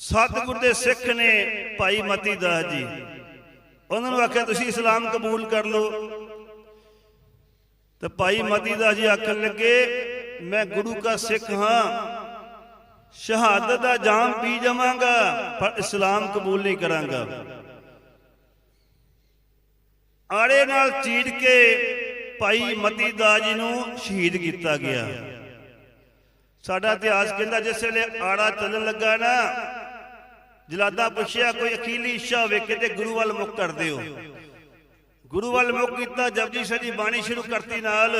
ਸਤਿਗੁਰ ਦੇ ਸਿੱਖ ਨੇ ਭਾਈ ਮਤੀ ਦਾਸ ਜੀ। ਉਹਨਾਂ ਨੂੰ ਆਖਿਆ, ਤੁਸੀਂ ਇਸਲਾਮ ਕਬੂਲ ਕਰ ਲਓ। ਤੇ ਭਾਈ ਮਤੀ ਦਾਸ ਜੀ ਆਖਣ ਲੱਗੇ, ਮੈਂ ਗੁਰੂ ਦਾ ਸਿੱਖ ਹਾਂ। ਸ਼ਹਾਦਤ ਦਾ ਜਾਮ ਪੀ ਜਾਵਾਂਗਾ, ਪਰ ਇਸਲਾਮ ਕਬੂਲ ਨਹੀਂ ਕਰਾਂਗਾ। ਆੜੇ ਨਾਲ ਚੀੜ ਕੇ ਭਾਈ ਮਤੀ ਦਾਸ ਜੀ ਨੂੰ ਸ਼ਹੀਦ ਕੀਤਾ ਗਿਆ। ਸਾਡਾ ਇਤਿਹਾਸ ਕਹਿੰਦਾ, ਜਿਸ ਵੇਲੇ ਆੜਾ ਚੱਲਣ ਲੱਗਾ ਨਾ ਜਲਾਦਾ ਪੁੱਛਿਆ, ਕੋਈ ਅਖੀਲੀ ਇੱਛਾ ਵੇਖੇ ਤੇ ਗੁਰੂ ਵੱਲ ਮੁੱਖ ਕਰਦੇ ਹੋ ਗੁਰੂ ਵੱਲ ਮੁੱਖ ਕੀਤਾ, ਜਪਜੀ ਸਾਹਿਬ ਦੀ ਬਾਣੀ ਸ਼ੁਰੂ ਕਰਤੀ ਨਾਲ।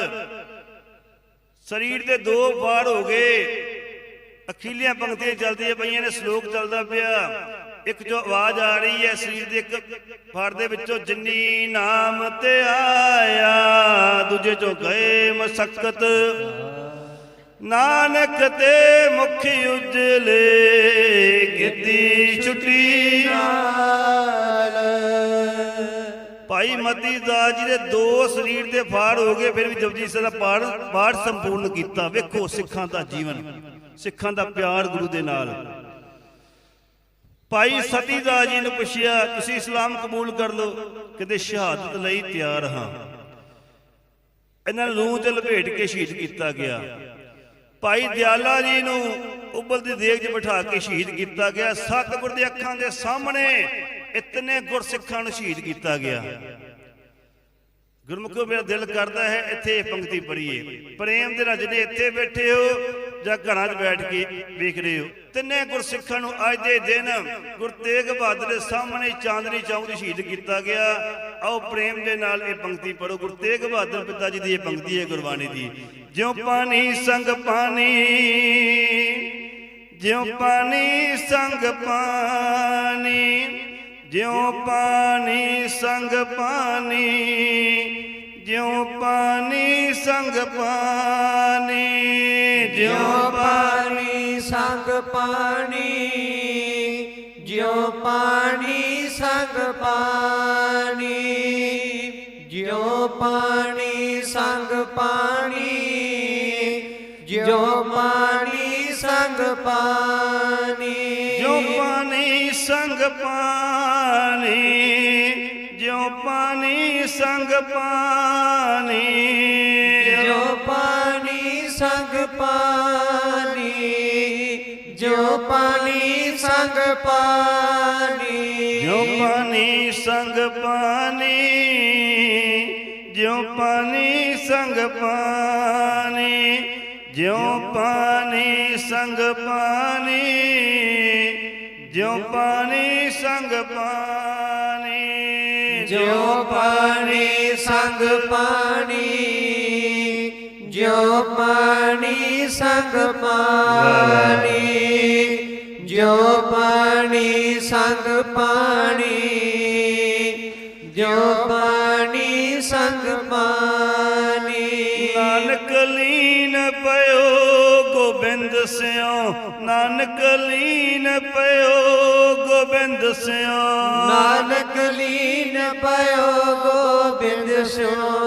ਸਰੀਰ ਦੇ ਦੋ ਵਾਰ ਹੋ ਗਏ। ਅਖੀਲੀਆਂ ਪੰਕਤੀਆਂ ਚੱਲਦੀਆਂ ਪਈਆਂ ਨੇ, ਸ਼ਲੋਕ ਚੱਲਦਾ ਪਿਆ। ਇੱਕ ਜੋ ਆਵਾਜ਼ ਆ ਰਹੀ ਹੈ ਸਰੀਰ ਦੇ, ਇੱਕ ਫੜ ਦੇ ਵਿੱਚੋਂ ਜਿੰਨੀ ਨਾਮ ਤੇ ਆਇਆ, ਦੂਜੇ ਚੋਂ ਗਏ ਮਸਕਤ। ਨਾਨਕ ਤੇ ਮੁਖ ਉਜਲੇ ਗਿੱਦੀ ਛੁੱਟੀ। ਭਾਈ ਮਤੀ ਦਾਸ ਜੀ ਦੇ ਦੋ ਸਰੀਰ ਦੇ ਫਾੜ ਹੋ ਗਏ, ਫਿਰ ਵੀ ਜਪਜੀ ਸਾਹਿਬ ਦਾ ਪਾੜ ਪਾੜ ਸੰਪੂਰਨ ਕੀਤਾ। ਵੇਖੋ ਸਿੱਖਾਂ ਦਾ ਜੀਵਨ, ਸਿੱਖਾਂ ਦਾ ਪਿਆਰ ਗੁਰੂ ਦੇ ਨਾਲ। ਭਾਈ ਸਤੀ ਦਾਸ ਜੀ ਨੂੰ ਪੁੱਛਿਆ, ਤੁਸੀਂ ਇਸਲਾਮ ਕਬੂਲ ਕਰ ਲਓ ਕਹਿੰਦੇ ਸ਼ਹਾਦਤ ਲਈ ਤਿਆਰ ਹਾਂ। ਇਹਨਾਂ ਨੂੰ ਲੂਹ ਚ ਲਪੇਟ ਕੇ ਸ਼ਹੀਦ ਕੀਤਾ ਗਿਆ। ਭਾਈ ਦਿਆਲਾ ਜੀ ਨੂੰ ਉਬਲ ਦੀ ਦੇਗ 'ਚ ਬਿਠਾ ਕੇ ਸ਼ਹੀਦ ਕੀਤਾ ਗਿਆ। ਸਤਿਗੁਰ ਦੇ ਅੱਖਾਂ ਦੇ ਸਾਹਮਣੇ ਇਤਨੇ ਗੁਰਸਿੱਖਾਂ ਨੂੰ ਸ਼ਹੀਦ ਕੀਤਾ ਗਿਆ। ਗੁਰਮੁਖੋ ਮੇਰਾ ਦਿਲ ਕਰਦਾ ਹੈ, ਇੱਥੇ ਇਹ ਪੰਕਤੀ ਪੜ੍ਹੀਏ। ਪ੍ਰੇਮ ਦੇ ਨਾਲ ਜਿਹਨੇ ਇੱਥੇ ਬੈਠੇ ਹੋ। ਜਾਂ ਘਰਾਂ 'ਚ ਬੈਠ ਕੇ ਵੇਖ ਰਹੇ ਹੋ। ਤਿੰਨੇ ਗੁਰਸਿੱਖਾਂ ਨੂੰ ਅੱਜ ਦੇ ਦਿਨ ਗੁਰੂ ਤੇਗ ਬਹਾਦਰ ਦੇ ਸਾਹਮਣੇ ਚਾਂਦਨੀ ਚੌਂਕ 'ਤੇ ਸ਼ਹੀਦ ਕੀਤਾ ਗਿਆ। ਆਓ ਪ੍ਰੇਮ ਦੇ ਨਾਲ ਇਹ ਪੰਕਤੀ ਪੜੋ ਗੁਰੂ ਤੇਗ ਬਹਾਦਰ ਪਿਤਾ ਜੀ ਦੀ ਇਹ ਪੰਕਤੀ ਹੈ ਗੁਰਬਾਣੀ ਦੀ। ਜਿਉ ਪਾਣੀ ਸੰਗ ਪਾਣੀ, ਜਿਉ ਪਾਣੀ ਸੰਗ ਪਾਣੀ, ਜਿਉ ਪਾਣੀ ਸੰਗ ਪਾਣੀ, ਜਿਉ ਪਾਣੀ ਸੰਗ ਪਾਣੀ। ਜਿਉ ਪਾਣੀ ਸੰਗ ਪਾਣੀ ਜਿਉ ਪਾਣੀ ਸੰਗ ਪਾਣੀ ਜਿਉ ਪਾਣੀ ਸੰਗ ਪਾਣੀ ਜਿਉ ਪਾਣੀ ਸੰਗ ਪਾਣੀ। ਜਿਉ ਪਾਣੀ ਸੰਗ ਪਾਣੀ ਜਿਉ ਪਾਣੀ ਸੰਗ ਪਾਣੀ। ਸੰਗ ਪਾਣੀ ਜਿਉ ਪਾਣੀ ਸੰਗ ਪਾਣੀ। ਜਿਉ ਪਾਣੀ ਸੰਗ ਪਾਣੀ ਜਿਉ ਪਾਣੀ ਸੰਗ ਪਾਣੀ ਜਿਉ ਪਾਣੀ ਸੰਗ ਪਾਣੀ ਜਿਉ ਪਾਣੀ ਸੰਗ ਪਾਣੀ। ਜਿਉ ਪਾਣੀ ਸੰਗ ਪਾਣੀ। ਜਿਉ ਪਾਣੀ ਸੰਗ ਪਾਣੀ ਜਿਉ ਪਾਣੀ ਸੰਗ ਪਾਣੀ ਜਿਉ ਪਾਣੀ ਸੰਗ ਪਾਣੀ। ਨਾਨਕ ਲੀਨ ਪਇਓ ਗੋਬਿੰਦ ਸਿਓ। ਨਾਨਕ ਲੀਨ ਪਇਓ ਗੋਬਿੰਦ ਸਿਓ। ਨਾਨਕ ਲੀਨ ਪਇਓ ਗੋਬਿੰਦ ਸਿਓ।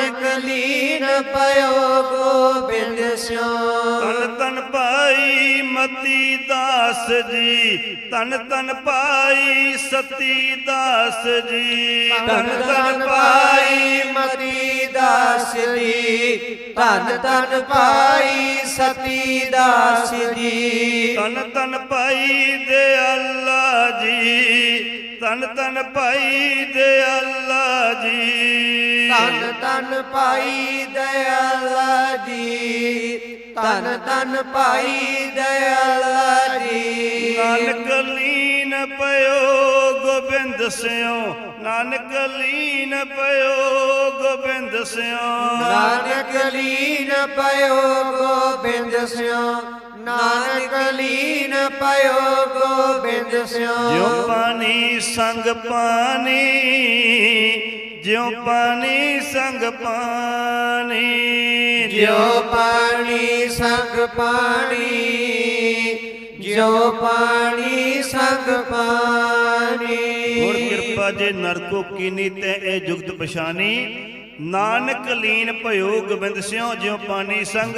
ਨਾਨਕ ਲੀਨ ਪਇਓ ਗੋਬਿੰਦ ਸਿਓ। ਤਨ ਤਨ ਭਾਈ ਮਤੀ ਦਾਸ ਜੀ ਤਨ ਤਨ ਭਾਈ ਸਤੀ ਦਾਸ ਜੀ। ਧੰਨ ਧੰਨ ਭਾਈ ਮਤੀ ਦਾਸ ਜੀ ਧੰਨ ਧੰਨ ਭਾਈ ਸਤੀ ਦਾਸ ਜੀ। ਤਨ ਤਨ ਭਾਈ ਦੇ ਅੱਲਾ ਜੀ ਤਨ ਤਨ ਭਾਈ ਦੇ ਅੱਲਾ ਜੀ। ਧੰਨ ਧੰਨ ਭਾਈ ਦਇਆਲਾ ਜੀ। ਧੰਨ ਧੰਨ ਭਾਈ ਦਇਆਲਾ ਜੀ। ਨਾਨਕ ਲੀਨ ਪਇਓ ਗੋਬਿੰਦ ਸਿਓ। ਨਾਨਕ ਲੀਨ ਪਇਓ ਗੋਬਿੰਦ ਸਿਓ। ਨਾਨਕ ਲੀਨ ਪਇਓ ਗੋਬਿੰਦ ਸਿਓ। ਨਾਨਕ ਲੀਨ ਪਇਓ ਗੋਬਿੰਦ ਸਿਓ। ਜਿਉ ਪਾਣੀ ਸੰਗ ਪਾਣੀ ਜਿਉ ਪਾਣੀ ਸੰਗ ਪਾਣੀ। ਜਿਉ ਪਾਣੀ ਸੰਗ ਪਾਣੀ ਜਿਉ ਪਾਣੀ ਸੰਗ ਪਾਣੀ। ਗੁਰ ਕਿਰਪਾ ਜੇ ਨਰਕੋ ਕੀਨੀ ਤੇ ਇਹ ਜੁਗਤ ਪਛਾਨੀ ਨਾਨਕ ਲੀਨ ਭਇਓ ਗੋਬਿੰਦ ਸਿਓ ਜਿਉ ਪਾਣੀ ਸੰਗ